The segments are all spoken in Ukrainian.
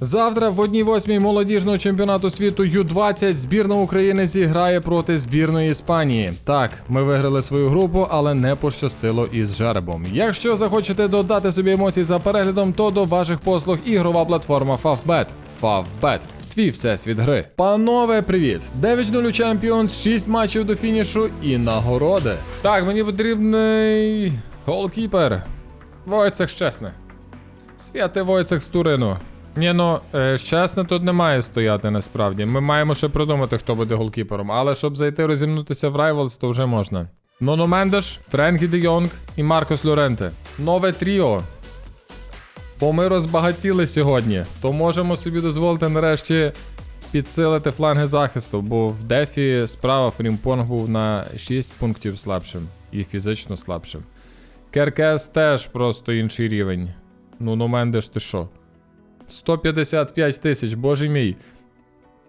Завтра в одній восьмій молодіжного чемпіонату світу Ю-20 збірна України зіграє проти збірної Іспанії. Так, ми виграли свою групу, але не пощастило із жеребом. Якщо захочете додати собі емоцій за переглядом, то до ваших послуг ігрова платформа Favbet. Favbet. Твій всесвіт гри. Панове, привіт! 9-0 у Champions, 6 матчів до фінішу і нагороди. Так, мені потрібний голкіпер. Войцех Щесне. Святи Войцех з Турину. Ні, ну, е, чесно, тут не має стояти насправді. Ми маємо ще придумати, хто буде голкіпером. Але щоб зайти розімнутися в Rivals, то вже можна. Ноно Мендеш, Френкі Де Йонг і Маркос Лоренте. Нове тріо. Бо ми розбагатіли сьогодні, то можемо собі дозволити нарешті підсилити фланги захисту, бо в Дефі справа Фрімпонг був на 6 пунктів слабшим і фізично слабшим. Керкес теж просто інший рівень. Ну, ну Мендеш, ти що? 155 тисяч, боже мій.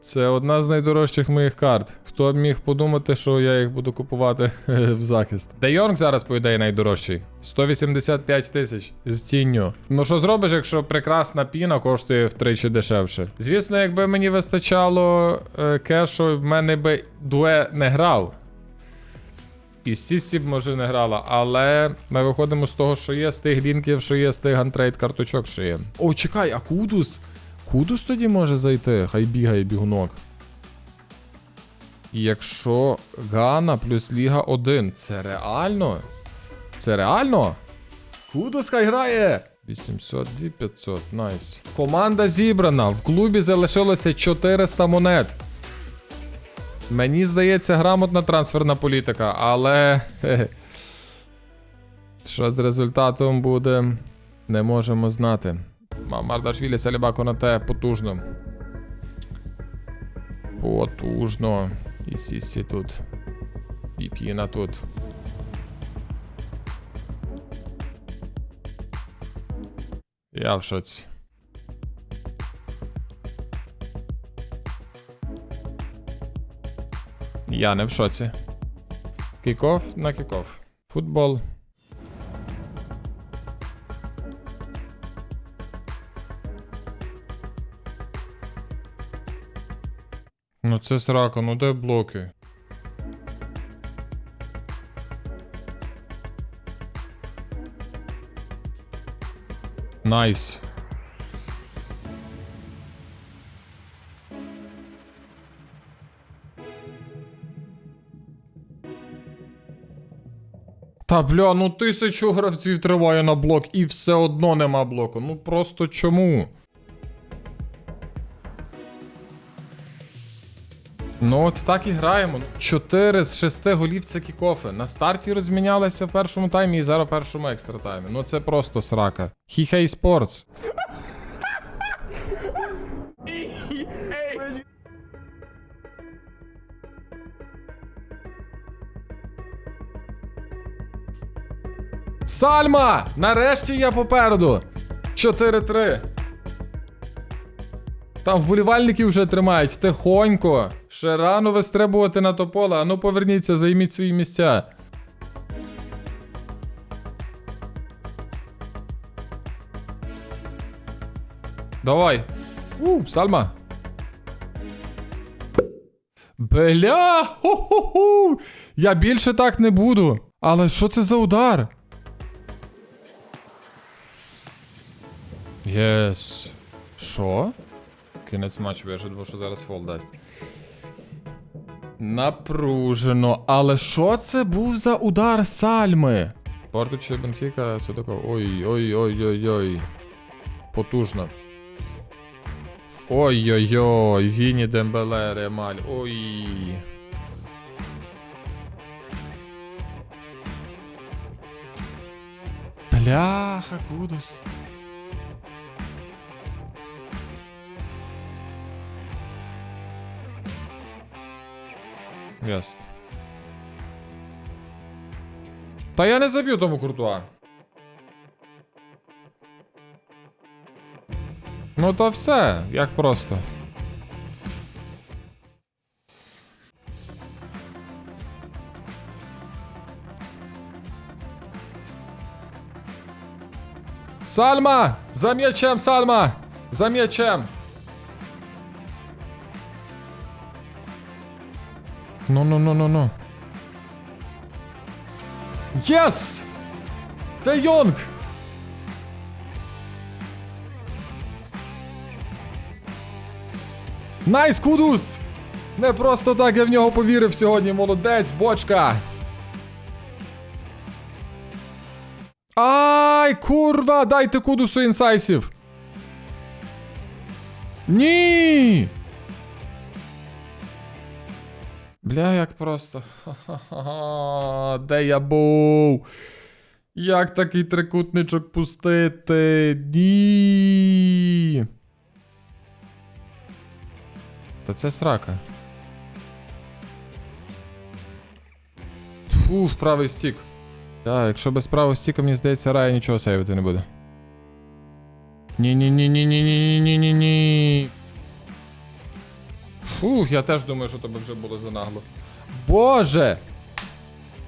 Це одна з найдорожчих моїх карт. Хто б міг подумати, що я їх буду купувати в захист. Де Йонг зараз, ідеї, найдорожчий. 185 тисяч з тінню. Ну що зробиш, якщо прекрасна піна коштує втричі дешевше? Звісно, якби мені вистачало е, кешу, в мене би дуе не грав. І Сісі б може не грала, але ми виходимо з того, що є, з тих лінків, що є, з тих гантрейд карточок, що є. О, чекай, а Кудус? Кудус тоді може зайти, хай бігає бігунок. І якщо Гана плюс Ліга 1, це реально? Це реально? Кудус хай грає! 800, 2500, найс. Команда зібрана. В клубі залишилося 400 монет. Мені здається, грамотна трансферна політика, але. Що з результатом буде, не можемо знати. Ма- Мардашвілі Саліба Конате потужно. Потужно. І Сісі тут. І Піна тут. Я в шоці. Я не в шоці. Кікоф на кікоф. Футбол. Ну це срака, ну де блоки? Найс. Та бля, ну тисячу гравців триває на блок і все одно нема блоку. Ну просто чому? Ну от так і граємо. 4 з 6 голів це кікофи. На старті розмінялися в першому таймі і зараз в першому екстра таймі. Ну це просто срака. Хіхей Спортс. Сальма! Нарешті я попереду. 4-3. Там вболівальники вже тримають. Тихонько. Ще рано вистрибувати на то поле. Ану поверніться, займіть свої місця. Давай. У, Сальма. Бля! Ху-ху-ху! Я більше так не буду. Але що це за удар? Єс. Що? Кінець матчу, я ж думав, що зараз фол дасть. Напружено. Але що це був за удар Сальми? Порту чи Бенфіка, Судаков. Ой-ой-ой-ой-ой. Потужно. Ой-ой-ой, Віні Дембеле, Ремаль. Ой. Бляха, кудос. Ясно. Та я не заб'ю тому куртуа. Ну то все, як просто. Сальма! За м'ячем, Сальма! За. Ну, ну, ну, ну, ну. Єс! Де Йонг! Найс, Кудус! Не просто так я в нього повірив сьогодні, молодець, бочка. Ай, курва, дайте Кудусу інсайсів. Ні! Бля, як просто. Ха-ха-ха. Де я був? Як такий трикутничок пустити? Ні. Та це срака. Фу, правий стік. Так, якщо без правого стіка, мені здається, рая нічого сейвити не буде. Ні-ні-ні-ні-ні-ні-ні-ні-ні. Фух, я теж думаю, що тобі вже було занагло. Боже!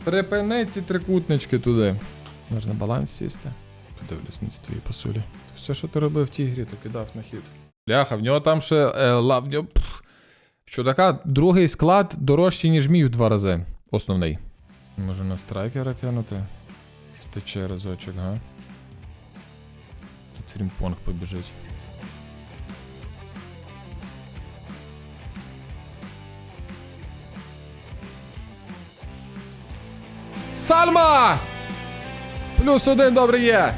Припини ці трикутнички туди. Можна баланс сісти. Подивлюсь на ті твої пасулі. Все, що ти робив в тій грі, то кидав на хід. Бляха, в нього там ще е, ла, в нього, чудака другий склад дорожчий, ніж мій в два рази. Основний. Може на страйкера кинути? Втече разочок, га? Тут фрімпонг побіжить. Сальма! Плюс один добре є.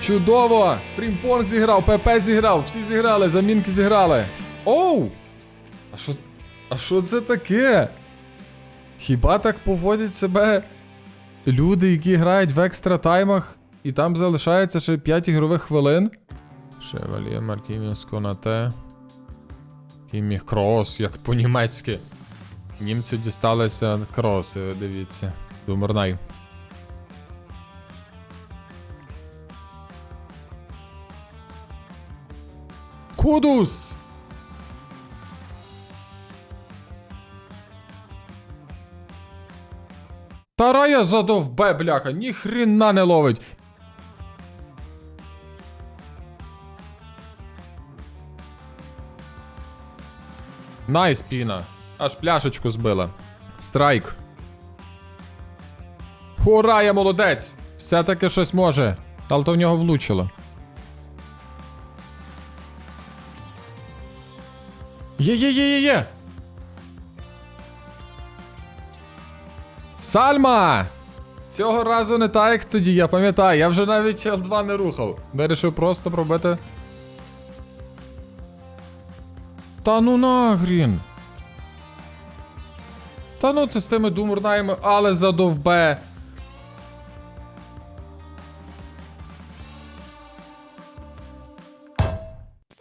Чудово! Фрімпонг зіграв, ПП зіграв, всі зіграли, замінки зіграли. Оу! А що. А що це таке? Хіба так поводять себе люди, які грають в екстра таймах, і там залишається ще 5 ігрових хвилин? Шевальє Маркіміс Конате. Кімі Крос, як по-німецьки. Німцю дісталися кроси, дивіться. Думернай. Кудус! Тарая задовбе, бляха, ні хрена не ловить. Найс, піна. Аж пляшечку збила. Страйк. Хура, я молодець! Все-таки щось може. Але то в нього влучило. Є-є-є-є-є! Сальма! Цього разу не так, як тоді, я пам'ятаю. Я вже навіть L2 не рухав. Вирішив просто пробити. Та ну нагрін. Та ну ти з тими думурнаями, але задовбе.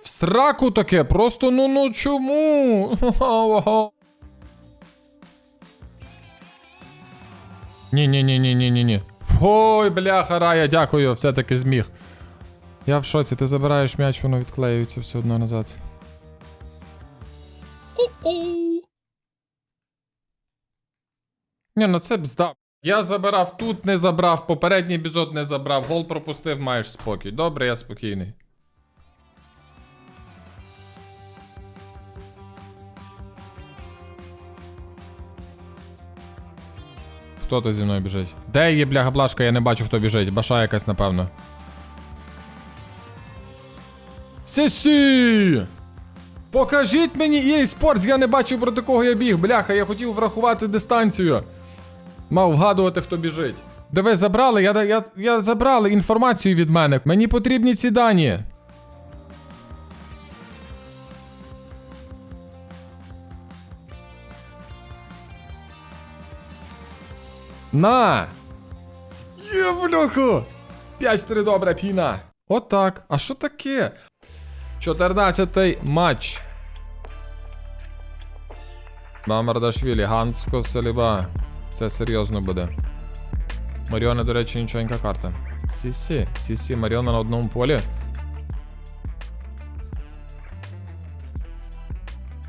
В сраку таке, просто ну ну чому? Ні, ні, ні, ні, ні, ні, ні. Ой, бляха, рая, дякую, все-таки зміг. Я в шоці, ти забираєш м'яч, воно відклеюється все одно назад. Ні, ну це б здав. Я забирав тут, не забрав, попередній епізод не забрав, гол пропустив, маєш спокій. Добре, я спокійний. Хто то зі мною біжить? Де є бляха блашка, я не бачу, хто біжить. Баша якась, напевно. Сесі! Покажіть мені EA Sports, я не бачив проти кого я біг. Бляха, я хотів врахувати дистанцію. Мав вгадувати, хто біжить. Диви, забрали, я, я, я забрали інформацію від мене. Мені потрібні ці дані. На! Є, бляху! 5-3 добре, піна. Отак. А що таке? 14-й матч. Мамардашвілі, Ганско Саліба. Це серйозно буде. Маріона, до речі, нічонька карта. Сісі, Сісі, Маріона на одному полі.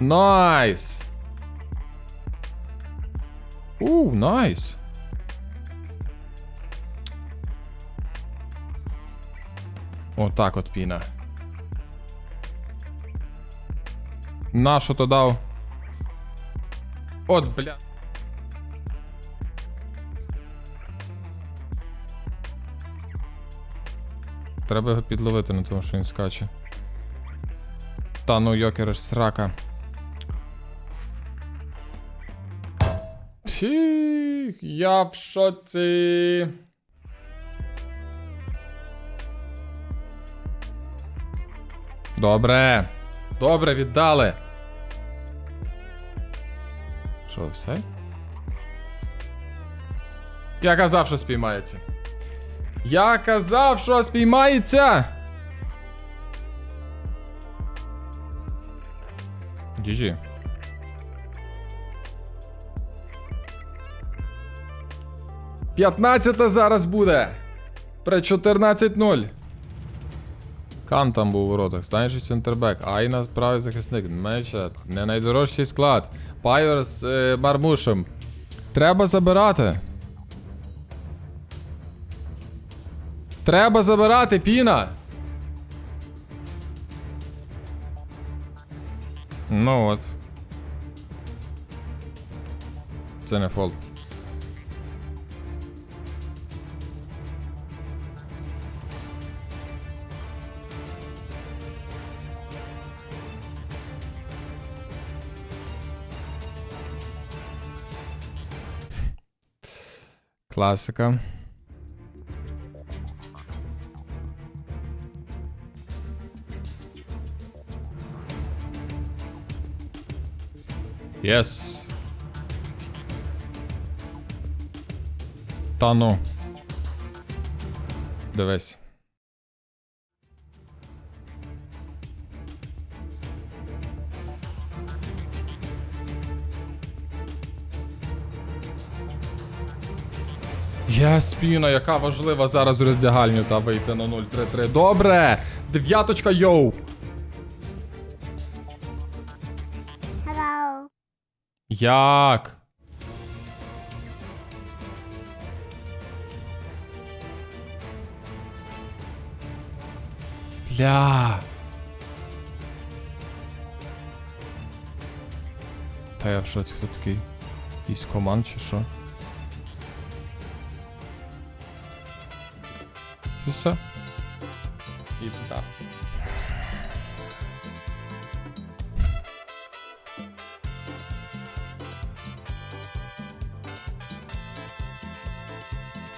Найс! У, найс. Отак от піна. Нашу то дав. От, бля. Треба його підловити на тому, що він скаче. Та ну йокер ж срака. Фіх, я в шоці. Добре. Добре, віддали. Що, все? Я казав, що спіймається. Я казав, що спіймається. GG. П'ятнадцята зараз буде. При 14-0. Кан там був у воротах, станіший центрбек, Айна правий захисник, меча, не найдорожчий склад. Пайор з е, Мармушем. Треба забирати. Треба забирати, піна. Ну от. Це не фол. Класика. Єс. Та ну. Дивись. Я спіна, яка важлива зараз роздягальню та вийти на 0-3-3. Добре! Дев'яточка, йоу! Як? Бля. Та я в шоці, хто такий? Якийсь команд чи що? І все. І пізда.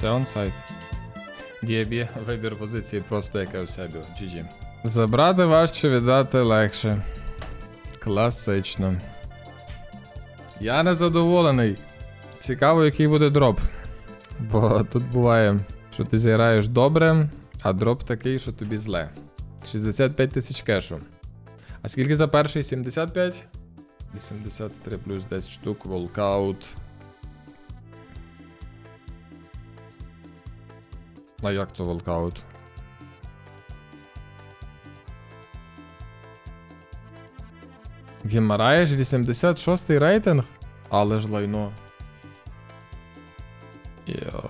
Це онсайт. Дієбі, вибір позиції просто як себе. GG. Забрати важче, віддати легше. Класично. Я не задоволений. Цікаво, який буде дроп. Бо тут буває, що ти зіграєш добре, а дроп такий, що тобі зле. 65 тисяч кешу. А скільки за перший? 75? 83 плюс 10 штук, волкаут. А як то волкаут? Гемараєш 86 рейтинг? Але ж лайно. Йо.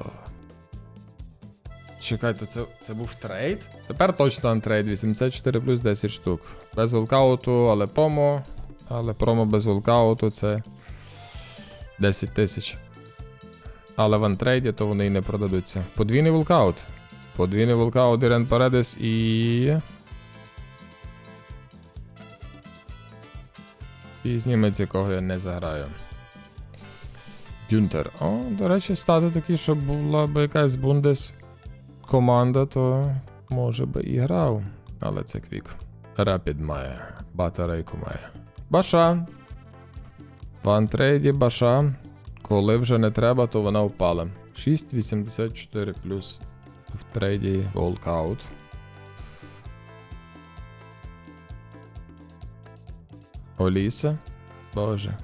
Чекай, то це, це був трейд? Тепер точно антрейд 84 плюс 10 штук. Без волкауту, але промо. Але промо без волкауту це 10 тисяч. Але в антрейді то вони і не продадуться. Подвійний волкаут. Подвійний волкаут Ірен Паредес і. І зніметься, кого я не заграю. Дюнтер. О, до речі, стати такий, щоб була б якась бундес команда, то може би і грав. Але це квік. Рапід має. Батарейку має. Баша. В антрейді баша. Коли вже не треба, то вона впала. 6,84 плюс в трейді волкаут. Оліса. Боже.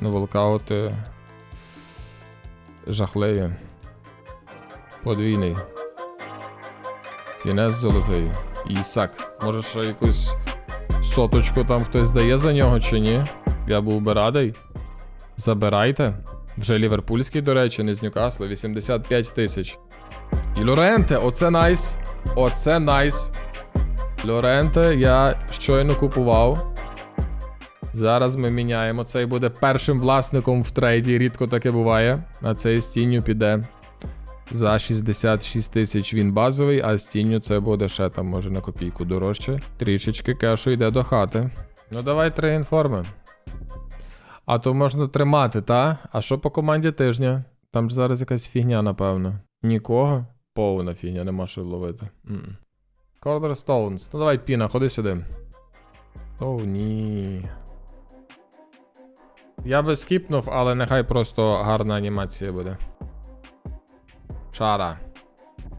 Ну, волкаути. Жахливі. Подвійний. Кінець золотий. Ісак. Може ще якусь соточку там хтось дає за нього чи ні? Я був би радий. Забирайте. Вже ліверпульський, до речі, не з Ньюкасла, 85 тисяч. І Лоренте, оце найс. Оце найс. Лоренте я щойно купував. Зараз ми міняємо. Цей буде першим власником в трейді. Рідко таке буває. А цей з тінню піде. За 66 тисяч він базовий, а з тінню це буде ще там, може, на копійку дорожче. Трішечки кешу йде до хати. Ну, давай три інформи. А то можна тримати, та? А що по команді тижня? Там ж зараз якась фігня, напевно. Нікого? Повна фігня, нема що ловити. М-м. Cornerstones. Ну давай, Піна, ходи сюди. О, ні. Я би скіпнув, але нехай просто гарна анімація буде. Чара.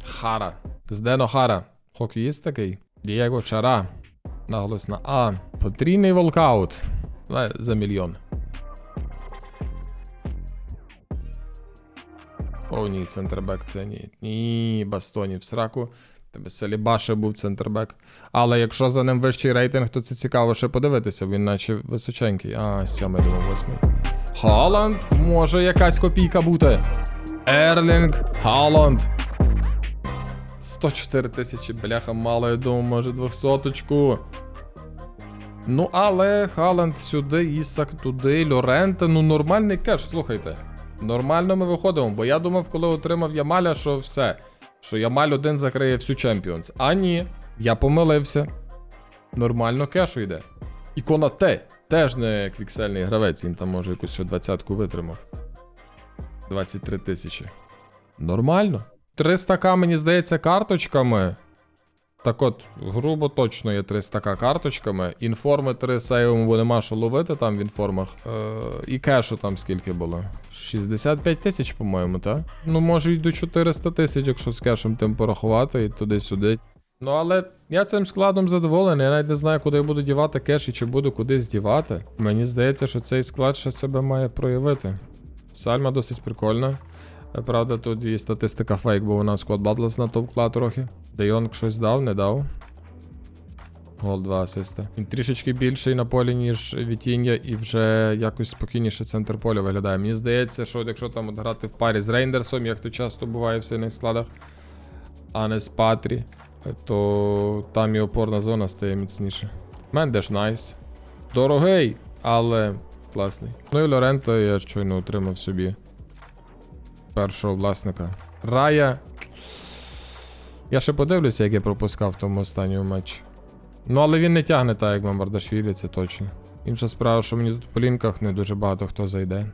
Хара. Здено Хара. Хокеїст такий. Дієго Чара. Наголос на А. Потрійний волкаут. За мільйон. О, ні, центрбек це ні. Ні, бастонів в сраку. Тебе Салібаша був центрбек. Але якщо за ним вищий рейтинг, то це цікаво ще подивитися, він наче височенький. А, сьомий, думав, восьмий. Халанд, може якась копійка бути. Ерлінг Халанд. 104 тисячі, бляха, мало, я думав, може 200-очку. Ну, але Халанд сюди, Ісак туди, Лоренте, ну нормальний кеш, слухайте. Нормально ми виходимо, бо я думав, коли отримав Ямаля, що все. Що Ямаль один закриє всю Чемпіонс. А ні, я помилився. Нормально кешу йде. І Конате теж не квіксельний гравець, він там може якусь ще двадцятку витримав. 23 тисячі. Нормально. 300к, мені здається, карточками. Так от, грубо точно є 300к карточками. Інформи 3 сейвимо, бо нема що ловити там в інформах. Е, і кешу там скільки було? 65 тисяч, по-моєму, так? Ну, може й до 400 тисяч, якщо з кешем тим порахувати і туди-сюди. Ну, але я цим складом задоволений. Я навіть не знаю, куди я буду дівати кеш і чи буду кудись дівати. Мені здається, що цей склад ще себе має проявити. Сальма досить прикольна. Правда, тут і статистика фейк, бо вона в склад Батлес натовкла трохи. Дейонг щось дав, не дав. Гол 2 асиста. Він трішечки більший на полі, ніж Вітіння, і вже якось спокійніше центр поля виглядає. Мені здається, що якщо там от грати в парі з Рейндерсом, як то часто буває в сильних складах, а не з Патрі, то там і опорна зона стає міцніше. Мендеш найс. Дорогий, але класний. Ну і Лоренто я щойно отримав собі першого власника. Рая. Я ще подивлюся, як я пропускав в тому останньому матчі. Ну, але він не тягне так, як Мамбардашвілі, це точно. Інша справа, що мені тут по лінках не дуже багато хто зайде.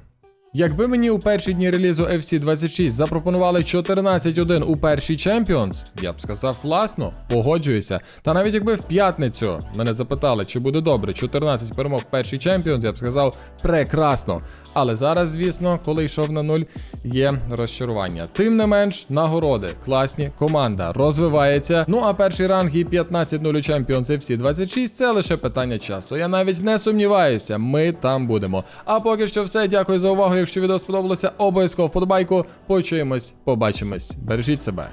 Якби мені у перші дні релізу FC26 запропонували 14-1 у першій Champions, я б сказав класно, погоджуюся. Та навіть якби в п'ятницю мене запитали, чи буде добре 14 перемог в першій Champions, я б сказав прекрасно. Але зараз, звісно, коли йшов на нуль, є розчарування. Тим не менш, нагороди, класні, команда розвивається. Ну а перший ранг і 15-0 у Champions FC26 це лише питання часу. Я навіть не сумніваюся, ми там будемо. А поки що все, дякую за увагу. Якщо відео сподобалося, обов'язково вподобайку. Почуємось, побачимось. Бережіть себе.